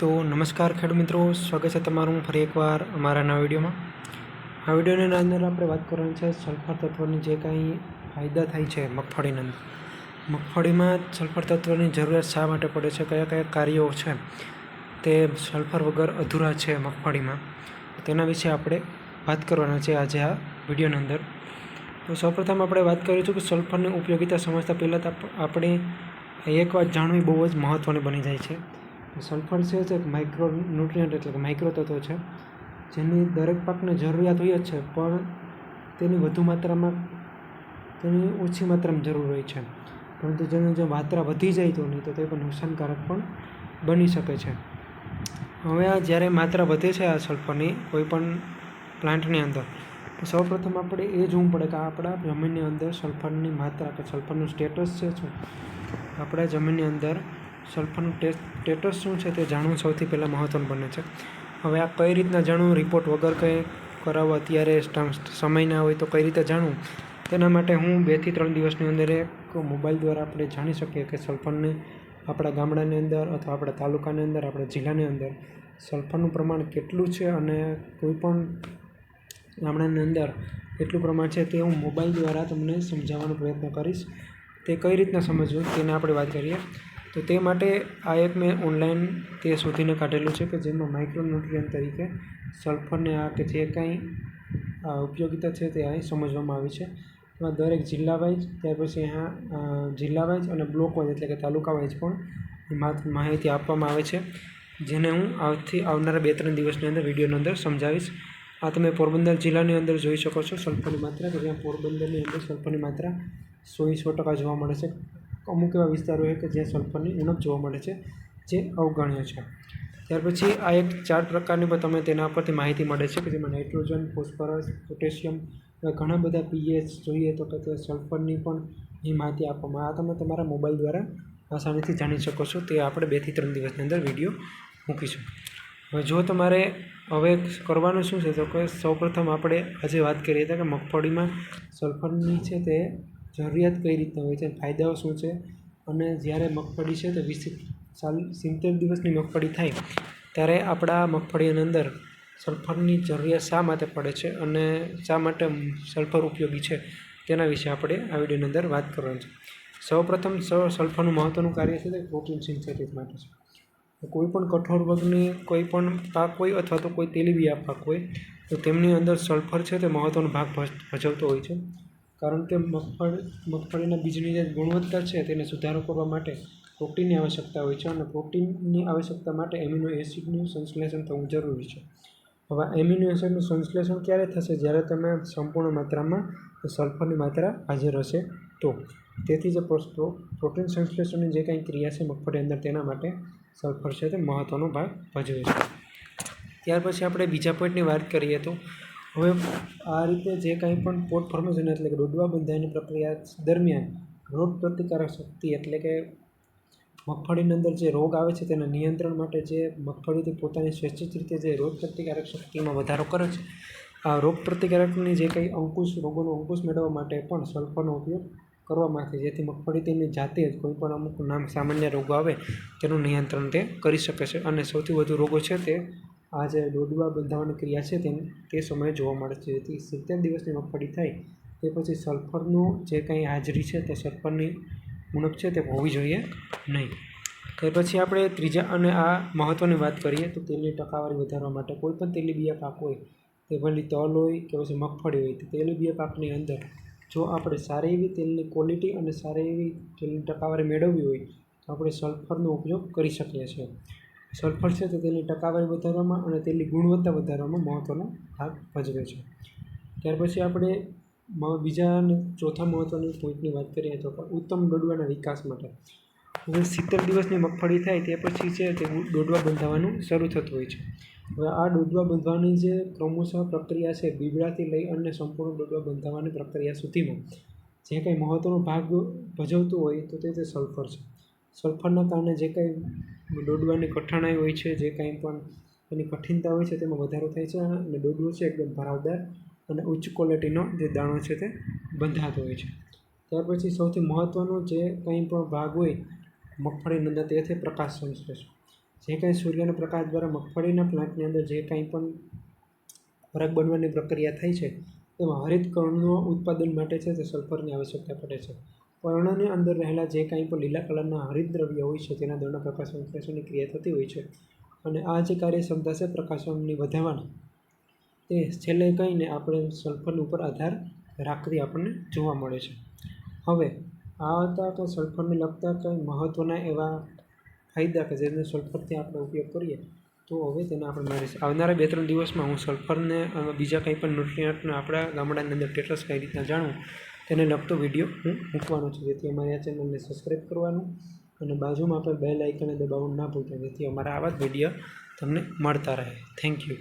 તો નમસ્કાર ખેડૂત મિત્રો, સ્વાગત છે તમારું ફરી એકવાર અમારા નવા વિડીયોમાં. આ વિડીયોની અંદર આપણે વાત કરવાની છે સલ્ફર તત્વની જે કાંઈ ફાયદા થાય છે મગફળીની અંદર. મગફળીમાં સલ્ફર તત્વની જરૂરિયાત શા માટે પડે છે, કયા કયા કાર્યો છે, તે સલ્ફર વગર અધૂરા છે મગફળીમાં. તેના વિશે આપણે વાત કરવાના છે આજે આ વિડીયોની અંદર. તો સૌપ્રથમ આપણે વાત કરીશું કે સલ્ફરની ઉપયોગિતા સમજતા પહેલાં આપણે એક વાત જાણવી બહુ જ મહત્ત્વની બની જાય છે. સલ્ફર છે એક માઇક્રો ન્યુટ્રિયન્ટ એટલે કે માઇક્રો તત્વ છે. જેની દરેક પાકને જરૂરિયાત હોય જ છે, પણ તેની વધુ માત્રામાં તેની ઓછી માત્રામાં જરૂર હોય છે. પરંતુ જેની જો માત્રા વધી જાય તો નહીં, તો તે પણ નુકસાનકારક પણ બની શકે છે. હવે આ જ્યારે માત્રા વધે છે આ સલ્ફરની કોઈ પણ પ્લાન્ટની અંદર, તો સૌપ્રથમ આપણે એ જોવું પડે કે આપણા જમીનની અંદર સલ્ફરની માત્રા કે સલ્ફરનું સ્ટેટસ છે શું આપણા જમીનની અંદર સલ્ફરનું સ્ટેટસ શું છે તે જાણવું સૌથી પહેલાં મહત્ત્વનું બને છે. હવે આ કઈ રીતના જાણવું રિપોર્ટ વગર કંઈ કરાવો અત્યારે સમય ના હોય તો કઈ રીતે જાણવું? તેના માટે હું બેથી ત્રણ દિવસની અંદર એક મોબાઈલ દ્વારા આપણે જાણી શકીએ કે સલ્ફરને આપણા ગામડાની અંદર અથવા આપણા તાલુકાની અંદર, આપણા જિલ્લાની અંદર સલ્ફરનું પ્રમાણ કેટલું છે અને કોઈપણ ગામડાની અંદર કેટલું પ્રમાણ છે તે હું મોબાઈલ દ્વારા તમને સમજાવવાનો પ્રયત્ન કરીશ. તે કઈ રીતના સમજવું તેને આપણે વાત કરીએ. તો તે માટે આ એક મેં ઓનલાઈન તે શોધીને કાઢેલું છે કે જેમાં માઇક્રોન્યુટ્રિયન તરીકે સલ્ફરને આ કે જે કાંઈ ઉપયોગિતા છે તે અહીં સમજવામાં આવી છે. એમાં દરેક જિલ્લા વાઇઝ, ત્યાર પછી અહીંયા જિલ્લા વાઇઝ અને બ્લોક વાઇઝ એટલે કે તાલુકા વાઇઝ પણ માહિતી આપવામાં આવે છે. જેને હું આવતી, આવનારા બે ત્રણ દિવસની અંદર વિડીયોની અંદર સમજાવીશ. આ તમે પોરબંદર જિલ્લાની અંદર જોઈ શકો છો. સલ્ફરની માત્રા કે જ્યાં પોરબંદરની અંદર સલ્ફરની માત્રા સો ટકા જોવા મળે છે. અમુક એવા વિસ્તારો છે કે જ્યાં સલ્ફરની ઉણપ જોવા મળે છે, જે અવગણ્ય છે. ત્યાર પછી આ એક ચાર પ્રકારની પણ તમે તેના પરથી માહિતી મળે છે કે જેમાં નાઇટ્રોજન, ફોસ્ફરસ, પોટેશિયમ ઘણા બધા પીએચ જોઈએ તો કે તે સલ્ફરની પણ એ માહિતી આપવામાં આ તમે તમારા મોબાઈલ દ્વારા આસાનીથી જાણી શકો છો. તે આપણે બેથી ત્રણ દિવસની અંદર વીડિયો મૂકીશું. હવે જો તમારે હવે કરવાનું શું છે તો કે સૌપ્રથમ આપણે આજે વાત કરીએ હતા કે મગફળીમાં સલ્ફરની છે તે જરૂરિયાત કઈ રીતના હોય છે, ફાયદાઓ શું છે અને જ્યારે મગફળી છે તે વીસ સિત્તેર દિવસની મગફળી થાય ત્યારે આપણા મગફળીની અંદર સલ્ફરની જરૂરિયાત શા માટે પડે છે અને શા માટે સલ્ફર ઉપયોગી છે તેના વિશે આપણે આ વિડીયોની અંદર વાત કરવાની છે. સૌપ્રથમ સલ્ફરનું મહત્ત્વનું કાર્ય છે તે પ્રોટીન સિન્થેસિસ માટે છે. કોઈ પણ કઠોળ વર્ગની કોઈ પણ પાક હોય અથવા તો કોઈ તેલીબિયા પાક હોય તો તેમની અંદર સલ્ફર છે તે મહત્ત્વનો ભાગ ભજ- ભજવતો હોય છે. કારણ કે મગફળ, મગફળીના બીજની જે ગુણવત્તા છે તેને સુધારો કરવા માટે પ્રોટીનની આવશ્યકતા હોય છે અને પ્રોટીનની આવશ્યકતા માટે એમિનો એસિડનું સંશ્લેષણ થવું જરૂરી છે. હવે એમિનો એસિડનું સંશ્લેષણ ક્યારે થશે? જ્યારે તમે સંપૂર્ણ માત્રામાં સલ્ફરની માત્રા હાજર હશે તો. તેથી જે પ્રો- પ્રો- પ્રોટીન સંશ્લેષણની જે કંઈ ક્રિયા છે મગફળી અંદર તેના માટે સલ્ફર છે તે મહત્ત્વનો ભાગ ભજવે છે. ત્યાર પછી આપણે બીજા પોઈન્ટની વાત કરીએ તો હવે આ રીતે જે કાંઈ પણ પોટ ફોર્મેશન એટલે કે ડોડવા બંધાયની પ્રક્રિયા દરમિયાન રોગ પ્રતિકારક શક્તિ એટલે કે મગફળીની અંદર જે રોગ આવે છે તેના નિયંત્રણ માટે જે મગફળીથી પોતાની સ્વૈચ્છિક રીતે જે રોગ પ્રતિકારક શક્તિમાં વધારો કરે છે, આ રોગ પ્રતિકારકની જે કંઈ અંકુશ, રોગોનો અંકુશ મેળવવા માટે પણ સલ્ફરનો ઉપયોગ કરવામાં આવે છે. જેથી મગફળી તેની જાતે જ કોઈ પણ અમુક નામ સામાન્ય રોગો આવે તેનું નિયંત્રણ તે કરી શકે છે. અને સૌથી વધુ રોગો છે તે આ જે દોડવા બંધાવાની ક્રિયા છે તે તે સમયે જોવા મળે છે. જેથી સિત્તેર દિવસની મગફળી થાય તે પછી સલ્ફરનું જે કંઈ હાજરી છે તે સલ્ફરની ઉણપ છે તે હોવી જોઈએ નહીં. તે પછી આપણે ત્રીજા અને આ મહત્ત્વની વાત કરીએ તો તેલની ટકાવારી વધારવા માટે કોઈ પણ તેલીબિયા પાક હોય તે ભલે તલ હોય કે પછી મગફળી હોય, તો તેલીબિયા પાકની અંદર જો આપણે સારી એવી તેલની ક્વોલિટી અને સારી એવી તેલની ટકાવારી મેળવવી હોય તો આપણે સલ્ફરનો ઉપયોગ કરી શકીએ છીએ. સલ્ફર છે તે તેની ટકાવારી વધારવામાં અને તેની ગુણવત્તા વધારવામાં મહત્ત્વનો ભાગ ભજવે છે. ત્યાર પછી આપણે બીજા અને ચોથા મહત્ત્વની પોઈન્ટની વાત કરીએ તો ઉત્તમ દોડવાના વિકાસ માટે. હવે સિત્તેર દિવસની મગફળી થાય તે પછી છે તે ડોડવા બંધાવવાનું શરૂ થતું હોય છે. હવે આ ડોડવા બંધવાની જે ક્રમશઃ પ્રક્રિયા છે બીબડાથી લઈ અને સંપૂર્ણ ડોડવા બંધાવવાની પ્રક્રિયા સુધીમાં, જે કંઈ મહત્ત્વનો ભાગ ભજવતું હોય તે તે સલ્ફર છે. સલ્ફરના કારણે જે કંઈ દોડવાની કઠણાઈ હોય છે, જે કંઈ પણ એની કઠિનતા હોય છે, તેમાં વધારો થાય છે અને દોડવો છે એકદમ ભરાવદાર અને ઉચ્ચ ક્વોલિટીનો જે દાણો છે તે બંધાતો હોય છે. ત્યાર પછી સૌથી મહત્ત્વનો જે કંઈ પણ ભાગ હોય, મગફળીની અંદર તે છે પ્રકાશ સંશ્લેષણ. જે કાંઈ સૂર્યના પ્રકાશ દ્વારા મગફળીના પ્લાન્ટની અંદર જે કાંઈ પણ ખોરાક બનવાની પ્રક્રિયા થાય છે, તેમાં હરિતકણનું ઉત્પાદન માટે છે તે સલ્ફરની આવશ્યકતા પડે છે. પર્ણની અંદર રહેલા જે કાંઈ પણ લીલા કલરના હરિતદ્રવ્ય હોય છે, તેના દ્વારા પ્રકાશ સંશ્લેષણની ક્રિયા થતી હોય છે. અને આ જે કાર્યક્ષમતા છે પ્રકાશનની વધારવાની, તે છેલ્લે કહીને આપણે સલ્ફર ઉપર આધાર રાખતી આપણને જોવા મળે છે. હવે, આ હતા તો સલ્ફરને લગતા કંઈ મહત્ત્વના એવા ફાયદા કે જેને સલ્ફરથી આપણે ઉપયોગ કરીએ, તો હવે તેને આપણે મારીશું. આવનારા બે ત્રણ દિવસમાં હું સલ્ફરને બીજા કંઈ પણ ન્યુટ્રિયન્ટને આપણા ગામડાની અંદર ટેટસ કઈ રીતના જાણવું તેને લગતો વીડિયો હું મૂકવાનો છું. જેથી અમારી આ ચેનલને સબસ્ક્રાઈબ કરવાનું અને બાજુમાં આપણે બેલ આઇકને દબાવવાનું ના ભૂલતા. જેથી અમારા આવા જ વીડિયો તમને મળતા રહે. Thank you